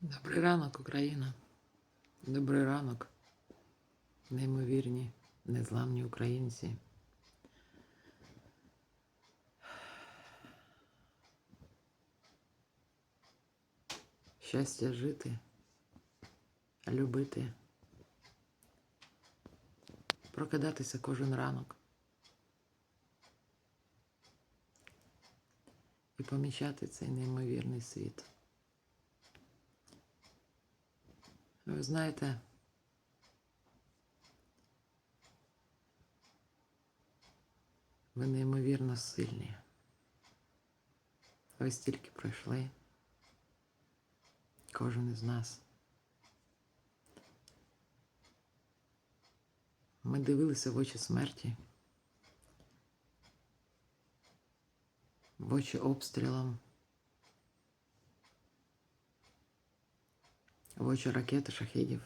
Добрий ранок, Україна. Добрий ранок, неймовірні, незламні українці. Щастя жити, любити, прокидатися кожен ранок і помічати цей неймовірний світ. Ви знаєте, ви неймовірно сильні. Ви стільки пройшли, кожен із нас. Ми дивилися в очі смерті, в очі обстрілам. Очі ракети, шахедів.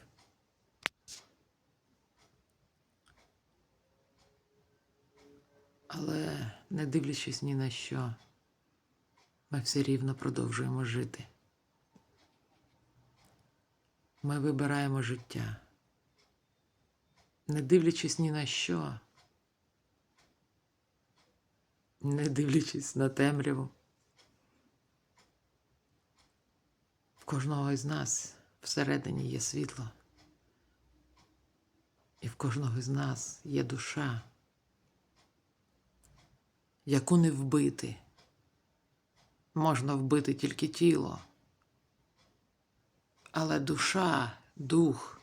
Але не дивлячись ні на що, ми все рівно продовжуємо жити. Ми вибираємо життя. Не дивлячись ні на що, не дивлячись на темряву. В кожного із нас всередині є світло. І в кожного з нас є душа, яку не вбити. Можна вбити тільки тіло. Але душа, дух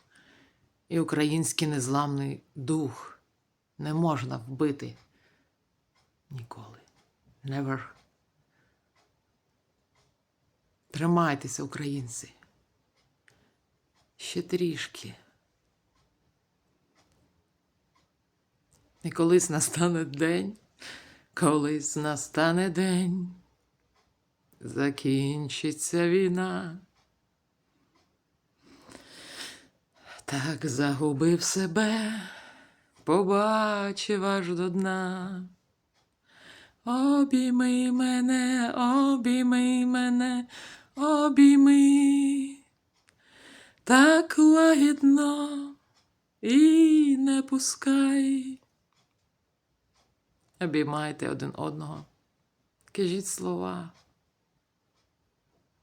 і український незламний дух не можна вбити ніколи. Never. Тримайтеся, українці ще трішки. І колись настане день, колись настане день, закінчиться війна. Так загубив себе, побачив аж до дна. Обійми мене, обійми мене, обійми так лагідно і не пускай. Обіймайте один одного, кажіть слова.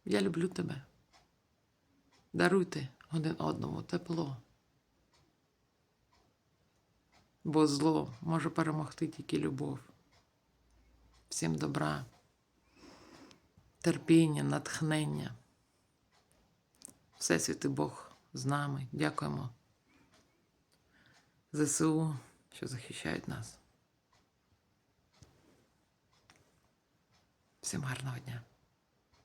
Я люблю тебе. Даруйте один одному тепло. Бо зло може перемогти тільки любов. Всім добра, терпіння, натхнення. Всесвятий Бог з нами. Дякуємо ЗСУ, що захищають нас. Всім гарного дня.